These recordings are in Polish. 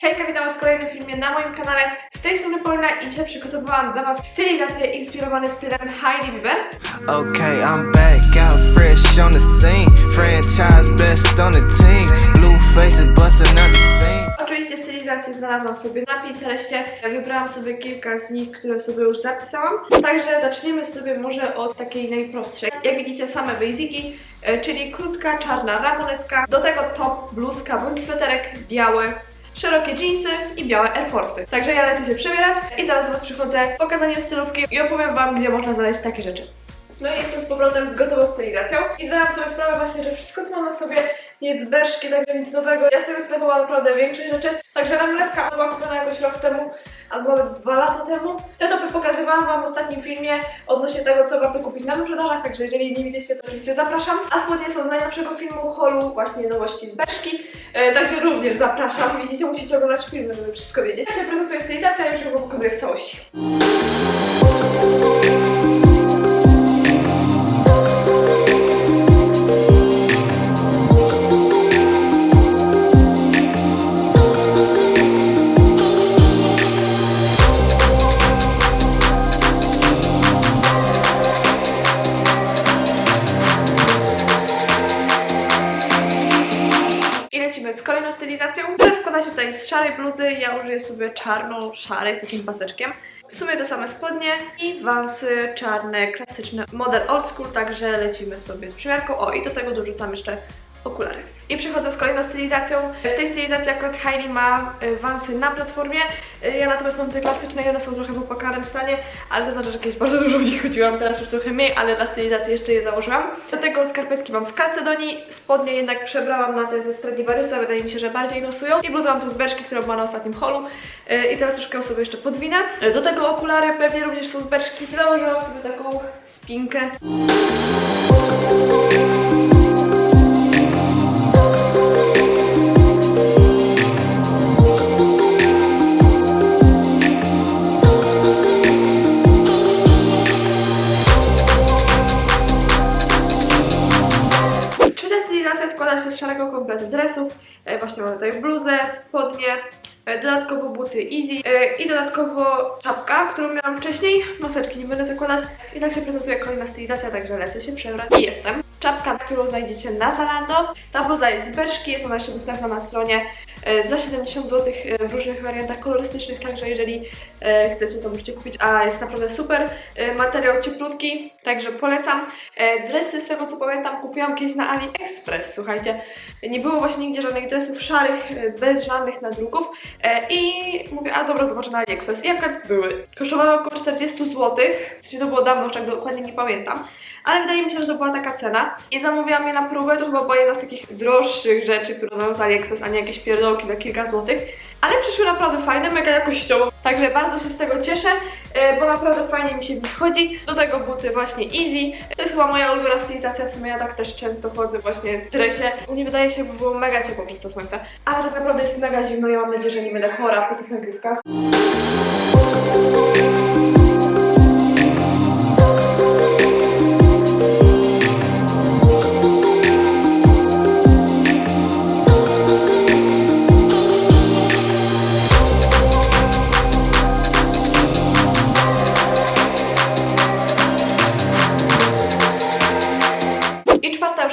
Hejka, witam was w kolejnym filmie na moim kanale. Z tej strony Paulina i dzisiaj przygotowałam dla was stylizację inspirowane stylem Hailey Bieber. Okay, I'm back out fresh on the scene. Franchise best on the team. Blue faces busting out the scene. Oczywiście stylizację znalazłam sobie na Pinterestie. Wybrałam sobie kilka z nich, które sobie już zapisałam. Także zaczniemy sobie może od takiej najprostszej. Jak widzicie same basiki, e, czyli krótka czarna ramonetka, do tego top, bluzka bądź sweterek biały, szerokie jeansy i białe Air Force'y. Także ja lecę się przebierać i zaraz do Was przychodzę pokazaniem stylówki i opowiem Wam, gdzie można znaleźć takie rzeczy. No i jestem z powrotem z gotową stylizacją i zdałam sobie sprawę właśnie, że wszystko co mam na sobie jest beżkie, także nic nowego. Ja z tego sklepu mam naprawdę większość rzeczy, także ramonetka była kupiona jakoś rok temu albo nawet dwa lata temu. Te topy pokazywałam Wam w ostatnim filmie odnośnie tego, co warto kupić na wyprzedażach, także jeżeli nie widzieliście, to oczywiście zapraszam. A spodnie są z najnowszego filmu holu, właśnie nowości z Beczki, e, także również zapraszam. Widzicie, musicie oglądać filmy, żeby wszystko wiedzieć. Ja się prezentuję stylizacja, już ją pokazuję w całości. Kolejną stylizacją, która składa się tutaj z szarej bluzy. Ja użyję sobie czarną, szarę z takim paseczkiem. W sumie te same spodnie i wansy czarne, klasyczne, model old school, także lecimy sobie z przymiarką. O, i do tego dorzucam jeszcze okulary. I przechodzę z kolejną stylizacją. W tej stylizacji akurat Hailey ma y, wansy na platformie. Y, Ja natomiast mam te klasyczne i one są trochę w opłakanym stanie, ale to znaczy, że kiedyś bardzo dużo w nich chodziłam, teraz już trochę mniej, ale dla stylizacji jeszcze je założyłam. Do tego skarpetki mam z Calcedonii, spodnie jednak przebrałam na te ze Stradivariusa, wydaje mi się, że bardziej losują. I bluzę mam tu z Berszki, która była na ostatnim holu. Y, I teraz troszkę sobie jeszcze podwinę. Do tego okulary pewnie również są z Berszki. Założyłam sobie taką spinkę. Składa się z szarego kompletu dresów. E, Właśnie mamy tutaj bluzę, spodnie, e, dodatkowo buty easy e, i dodatkowo czapka, którą miałam wcześniej. Maseczki nie będę zakładać. I tak się prezentuje kolejna stylizacja, także lecę się przebrać i jestem. Czapka, którą znajdziecie na Zalando. Ta bluza jest z Berszki, jest ona jeszcze dostępna na stronie e, za 70 zł w różnych wariantach kolorystycznych, także jeżeli e, chcecie to możecie kupić, a jest naprawdę super. E, Materiał cieplutki, także polecam. E, Dresy z tego co pamiętam kupiłam kiedyś na AliExpress, słuchajcie. Nie było właśnie nigdzie żadnych dresów szarych, e, bez żadnych nadruków e, i mówię, a dobra, zobaczę na AliExpress. I akurat były. Kosztowały około 40 zł, w to było dawno, już tak dokładnie nie pamiętam, ale wydaje mi się, że to była taka cena. I zamówiłam je na próbę, to chyba była jedna z takich droższych rzeczy, które mam z AliExpress, a nie jakieś pierdołki za kilka złotych. Ale przyszły naprawdę fajne, mega jakościowo. Także bardzo się z tego cieszę, e, bo naprawdę fajnie mi się w nich chodzi. Do tego buty właśnie easy. To jest chyba moja ulubiona stylizacja, w sumie ja tak też często chodzę właśnie w dresie. U mnie wydaje się, by było mega ciepło przez to słońce. Ale tak naprawdę jest mega zimno, ja mam nadzieję, że nie będę chora po tych nagrywkach.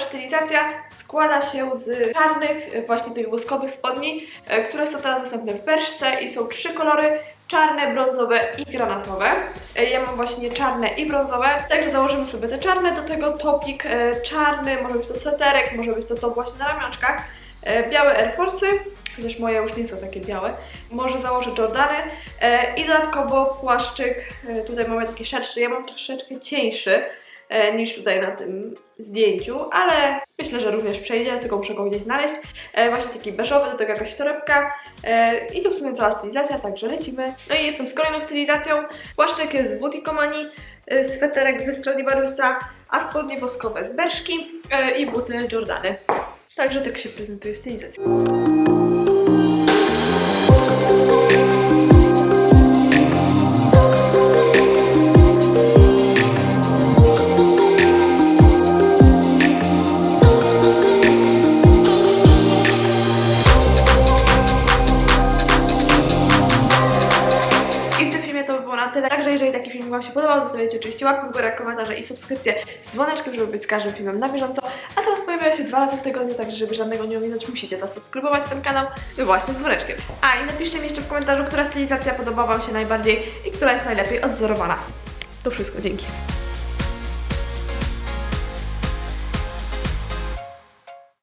Stylizacja składa się z czarnych, e, właśnie tych woskowych spodni, e, które są teraz dostępne w Berszce i są trzy kolory. Czarne, brązowe i granatowe. E, Ja mam właśnie czarne i brązowe, także założymy sobie te czarne, do tego topik czarny, może być to sweterek, może być to top właśnie na ramionczkach. Białe Air Force'y, chociaż moje już nie są takie białe. Może założę Jordany i dodatkowo płaszczyk, tutaj mamy taki szerszy, ja mam troszeczkę cieńszy niż tutaj na tym zdjęciu, ale myślę, że również przejdzie, tylko muszę go gdzieś znaleźć. E, właśnie taki beżowy, do tego jakaś torebka e, i to w sumie cała stylizacja, także lecimy. No i jestem z kolejną stylizacją. Płaszczyk jest z Butikomani, e, sweterek ze Stradivariusa, a spodnie woskowe z Berszki e, i buty Jordany. Także tak się prezentuje stylizacja. Wam się podobał, zostawiajcie oczywiście łapkę w górę, komentarze i subskrypcję z dzwoneczkiem, żeby być z każdym filmem na bieżąco. A teraz pojawiają się dwa razy w tygodniu, także żeby żadnego nie ominąć, musicie zasubskrybować ten kanał no właśnie z dzwoneczkiem. A i napiszcie mi jeszcze w komentarzu, która stylizacja podoba Wam się najbardziej i która jest najlepiej odzorowana. To wszystko, dzięki.